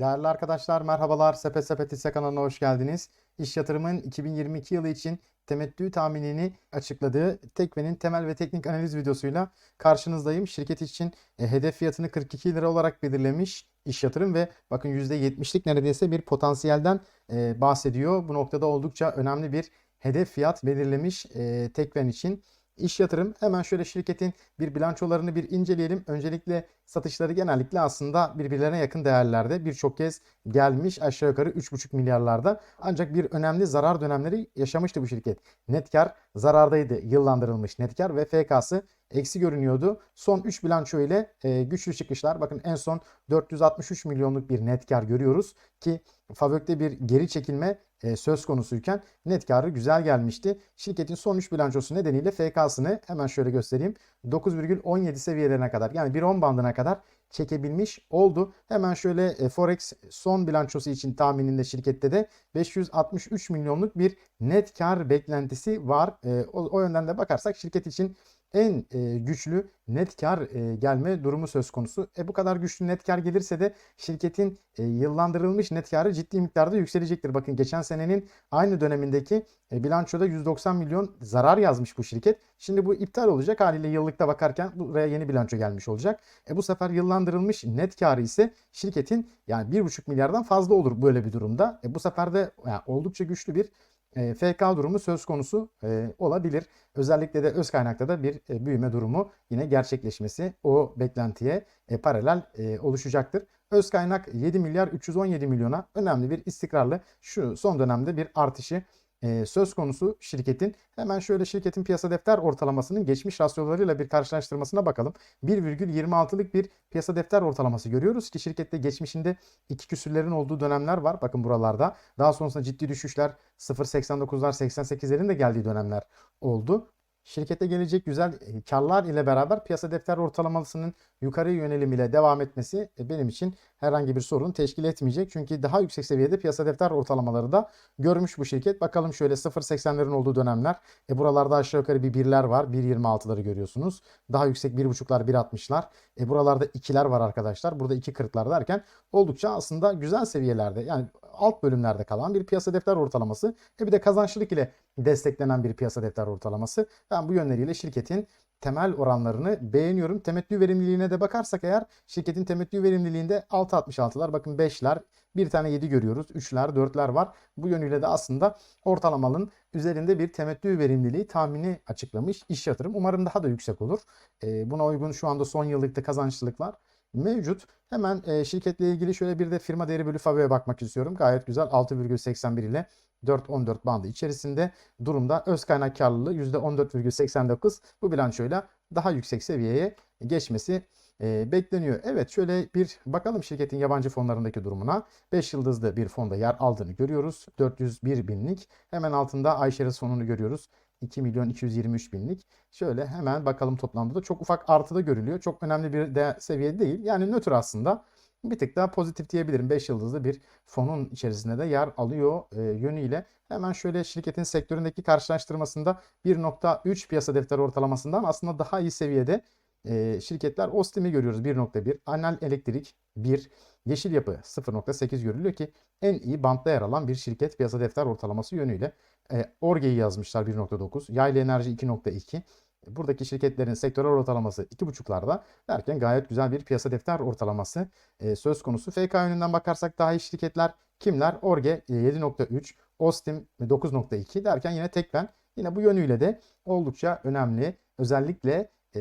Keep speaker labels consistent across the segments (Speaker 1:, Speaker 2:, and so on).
Speaker 1: Değerli arkadaşlar merhabalar. Sepet Sepet hisse kanalına hoş geldiniz. İş yatırımın 2022 yılı için temettü tahminini açıkladığı Tekve'nin temel ve teknik analiz videosuyla karşınızdayım. Şirket için e, hedef fiyatını 42 lira olarak belirlemiş iş yatırım ve bakın %70'lik neredeyse bir potansiyelden e, bahsediyor. Bu noktada oldukça önemli bir hedef fiyat belirlemiş e, Tekven için. İş yatırım hemen şöyle şirketin bir bilançolarını bir inceleyelim. Öncelikle satışları genellikle aslında birbirlerine yakın değerlerde birçok kez gelmiş aşağı yukarı 3,5 milyarlarda. Ancak bir önemli zarar dönemleri yaşamıştı bu şirket. Net kar zarardaydı yıllandırılmış net kar ve FK'sı eksi görünüyordu. Son 3 bilanço ile e, güçlü çıkışlar. Bakın en son 463 milyonluk bir net kar görüyoruz ki Favök'te bir geri çekilme e, söz konusuyken net karı güzel gelmişti. Şirketin son 3 bilançosu nedeniyle FK'sını hemen şöyle göstereyim. 9,17 seviyelerine kadar yani 1.10 bandına kadar çekebilmiş oldu. Hemen şöyle e, Forex son bilançosu için tahmininde şirkette de 563 milyonluk bir net kar beklentisi var. E, o, o yönden de bakarsak şirket için en e, güçlü net kar e, gelme durumu söz konusu. E bu kadar güçlü net kar gelirse de şirketin e, yıllandırılmış net karı ciddi miktarda yükselecektir. Bakın geçen senenin aynı dönemindeki e, bilançoda 190 milyon zarar yazmış bu şirket. Şimdi bu iptal olacak haliyle yıllıkta bakarken buraya yeni bilanço gelmiş olacak. E bu sefer yıllandırılmış net karı ise şirketin yani 1,5 milyardan fazla olur böyle bir durumda. E bu sefer de yani oldukça güçlü bir e, FK durumu söz konusu e, olabilir. Özellikle de öz kaynakta da bir e, büyüme durumu yine gerçekleşmesi o beklentiye e, paralel e, oluşacaktır. Öz kaynak 7 milyar 317 milyona önemli bir istikrarlı şu son dönemde bir artışı e, söz konusu şirketin. Hemen şöyle şirketin piyasa defter ortalamasının geçmiş rasyolarıyla bir karşılaştırmasına bakalım. 1,26'lık bir piyasa defter ortalaması görüyoruz ki şirkette geçmişinde iki küsürlerin olduğu dönemler var. Bakın buralarda. Daha sonrasında ciddi düşüşler 0.89'lar 88'lerin de geldiği dönemler oldu. Şirkete gelecek güzel e, karlar ile beraber piyasa defter ortalamasının yukarı yönelim ile devam etmesi e, benim için herhangi bir sorun teşkil etmeyecek. Çünkü daha yüksek seviyede piyasa defter ortalamaları da görmüş bu şirket. Bakalım şöyle 0.80'lerin olduğu dönemler. E buralarda aşağı yukarı bir birler var. 1.26'ları görüyorsunuz. Daha yüksek 1.5'lar 1.60'lar. E buralarda 2'ler var arkadaşlar. Burada 2.40'lar derken oldukça aslında güzel seviyelerde. Yani alt bölümlerde kalan bir piyasa defter ortalaması. E bir de kazançlılık ile desteklenen bir piyasa defter ortalaması. Ben bu yönleriyle şirketin temel oranlarını beğeniyorum. Temettü verimliliğine de bakarsak eğer şirketin temettü verimliliğinde 6.66'lar bakın 5'ler bir tane 7 görüyoruz. 3'ler 4'ler var. Bu yönüyle de aslında ortalamanın üzerinde bir temettü verimliliği tahmini açıklamış iş yatırım. Umarım daha da yüksek olur. E, buna uygun şu anda son yıllıkta kazançlılıklar mevcut. Hemen e, şirketle ilgili şöyle bir de firma değeri bölü FAVÖ'ye bakmak istiyorum. Gayet güzel 6,81 ile 4.14 bandı içerisinde durumda. Öz kaynak karlılığı %14,89 bu bilançoyla daha yüksek seviyeye geçmesi e, bekleniyor. Evet şöyle bir bakalım şirketin yabancı fonlarındaki durumuna. 5 yıldızlı bir fonda yer aldığını görüyoruz. 401 binlik. Hemen altında iShares fonunu görüyoruz. 2 milyon 223 binlik. Şöyle hemen bakalım toplamda da çok ufak artıda görülüyor. Çok önemli bir de seviye değil. Yani nötr aslında. Bir tık daha pozitif diyebilirim. 5 yıldızlı bir fonun içerisinde de yer alıyor e, yönüyle. Hemen şöyle şirketin sektöründeki karşılaştırmasında 1.3 piyasa defteri ortalamasından aslında daha iyi seviyede e, şirketler Ostim'i görüyoruz 1.1, Anal Elektrik 1, Yeşil Yapı 0.8 görülüyor ki en iyi bantta yer alan bir şirket piyasa defter ortalaması yönüyle. E, Orge'yi yazmışlar 1.9, Yaylı Enerji 2.2. Buradaki şirketlerin sektörel ortalaması 2.5'larda derken gayet güzel bir piyasa defter ortalaması e, söz konusu. FK yönünden bakarsak daha iyi şirketler kimler? Orge 7.3, Ostim 9.2 derken yine Tekven yine bu yönüyle de oldukça önemli. Özellikle e,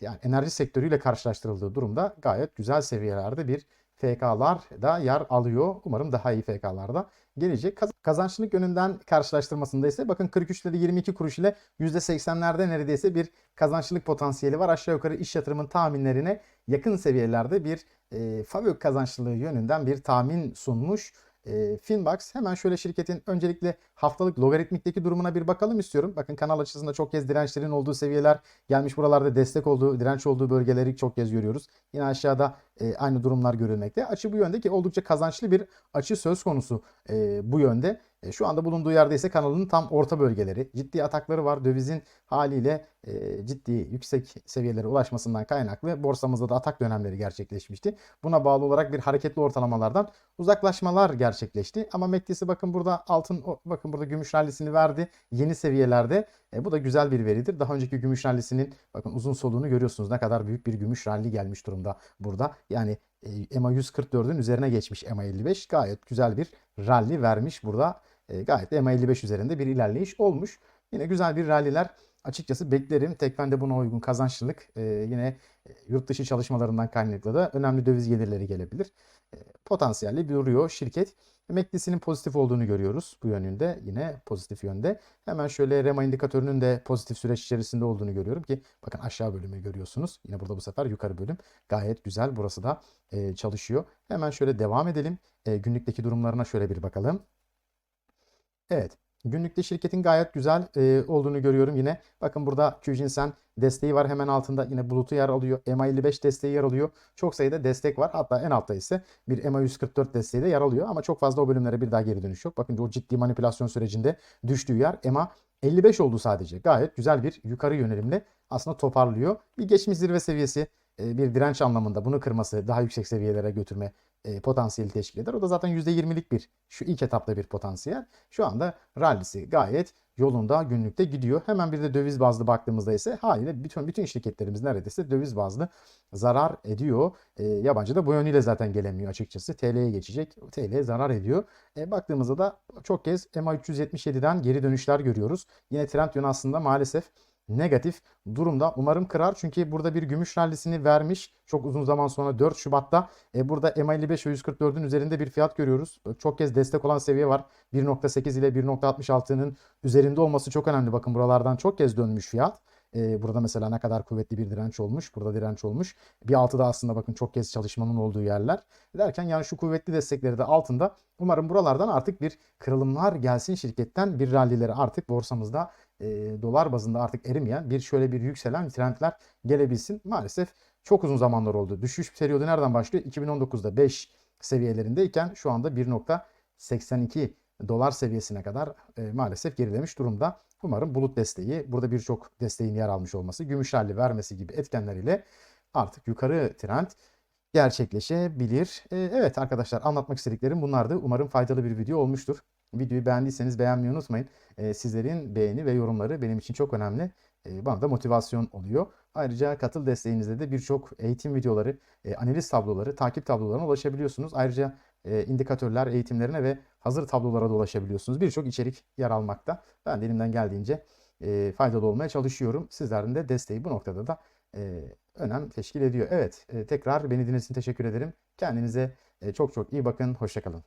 Speaker 1: yani enerji sektörüyle karşılaştırıldığı durumda gayet güzel seviyelerde bir FK'lar da yer alıyor. Umarım daha iyi FK'larda gelecek. Kazançlılık yönünden karşılaştırmasında ise bakın 43 lira 22 kuruş ile %80'lerde neredeyse bir kazançlılık potansiyeli var. Aşağı yukarı iş yatırımın tahminlerine yakın seviyelerde bir e, Favök kazançlılığı yönünden bir tahmin sunmuş. E, Finbox hemen şöyle şirketin öncelikle haftalık logaritmikteki durumuna bir bakalım istiyorum. Bakın kanal açısında çok kez dirençlerin olduğu seviyeler gelmiş buralarda destek olduğu, direnç olduğu bölgeleri çok kez görüyoruz. Yine aşağıda e, aynı durumlar görülmekte. Açı bu yönde ki oldukça kazançlı bir açı söz konusu e, bu yönde. E, şu anda bulunduğu yerde ise kanalının tam orta bölgeleri. Ciddi atakları var. Dövizin haliyle e, ciddi yüksek seviyelere ulaşmasından kaynaklı borsamızda da atak dönemleri gerçekleşmişti. Buna bağlı olarak bir hareketli ortalamalardan uzaklaşmalar gerçekleşti. Ama MACD'si bakın burada altın bakın burada gümüş rallisini verdi. Yeni seviyelerde. E, bu da güzel bir veridir. Daha önceki gümüş rallisinin bakın uzun soluğunu görüyorsunuz. Ne kadar büyük bir gümüş ralli gelmiş durumda burada. Yani e, EMA 144'ün üzerine geçmiş EMA 55. Gayet güzel bir ralli vermiş burada. E, gayet EMA 55 üzerinde bir ilerleyiş olmuş. Yine güzel bir ralliler açıkçası beklerim. Tekfen'de buna uygun kazançlılık e, yine e, yurt dışı çalışmalarından kaynaklı da önemli döviz gelirleri gelebilir. E, potansiyelli duruyor şirket. MACD'sinin pozitif olduğunu görüyoruz bu yönünde. Yine pozitif yönde. Hemen şöyle REMA indikatörünün de pozitif süreç içerisinde olduğunu görüyorum ki bakın aşağı bölümü görüyorsunuz. Yine burada bu sefer yukarı bölüm gayet güzel. Burası da e, çalışıyor. Hemen şöyle devam edelim. E, günlükteki durumlarına şöyle bir bakalım. Evet. Günlükte şirketin gayet güzel e, olduğunu görüyorum yine. Bakın burada Qjinsen desteği var hemen altında. Yine bulutu yer alıyor. EMA 55 desteği yer alıyor. Çok sayıda destek var. Hatta en altta ise bir EMA 144 desteği de yer alıyor. Ama çok fazla o bölümlere bir daha geri dönüş yok. Bakın o ciddi manipülasyon sürecinde düştüğü yer EMA 55 oldu sadece. Gayet güzel bir yukarı yönelimle aslında toparlıyor. Bir geçmiş zirve seviyesi bir direnç anlamında bunu kırması, daha yüksek seviyelere götürme e, potansiyeli teşkil eder. O da zaten %20'lik bir şu ilk etapta bir potansiyel. Şu anda rallisi gayet yolunda günlükte gidiyor. Hemen bir de döviz bazlı baktığımızda ise haliyle bütün bütün şirketlerimiz neredeyse döviz bazlı zarar ediyor. E, yabancı da bu yönüyle zaten gelemiyor açıkçası. TL'ye geçecek. TL zarar ediyor. E, baktığımızda da çok kez MA 377'den geri dönüşler görüyoruz. Yine trend yönü aslında maalesef negatif durumda. Umarım kırar çünkü burada bir gümüş rallisini vermiş. Çok uzun zaman sonra 4 Şubat'ta e, burada MA55 ve 144'ün üzerinde bir fiyat görüyoruz. Çok kez destek olan seviye var. 1.8 ile 1.66'nın üzerinde olması çok önemli. Bakın buralardan çok kez dönmüş fiyat. E, burada mesela ne kadar kuvvetli bir direnç olmuş. Burada direnç olmuş. Bir altıda aslında bakın çok kez çalışmanın olduğu yerler. Derken yani şu kuvvetli destekleri de altında. Umarım buralardan artık bir kırılımlar gelsin şirketten. Bir rallileri artık borsamızda e, dolar bazında artık erimeyen bir şöyle bir yükselen trendler gelebilsin. Maalesef çok uzun zamanlar oldu. Düşüş periyodu nereden başlıyor? 2019'da 5 seviyelerindeyken şu anda 1.82 dolar seviyesine kadar e, maalesef gerilemiş durumda. Umarım bulut desteği, burada birçok desteğin yer almış olması, gümüş rally vermesi gibi etkenleriyle artık yukarı trend gerçekleşebilir. E, evet arkadaşlar anlatmak istediklerim bunlardı. Umarım faydalı bir video olmuştur. Videoyu beğendiyseniz beğenmeyi unutmayın. E, sizlerin beğeni ve yorumları benim için çok önemli. E, bana da motivasyon oluyor. Ayrıca katıl desteğinizde de birçok eğitim videoları, e, analiz tabloları, takip tablolarına ulaşabiliyorsunuz. Ayrıca e, indikatörler eğitimlerine ve hazır tablolara da ulaşabiliyorsunuz. Birçok içerik yer almakta. Ben de elimden geldiğince e, faydalı olmaya çalışıyorum. Sizlerin de desteği bu noktada da e, önem teşkil ediyor. Evet, e, tekrar beni dinlediğiniz için teşekkür ederim. Kendinize e, çok çok iyi bakın. Hoşçakalın.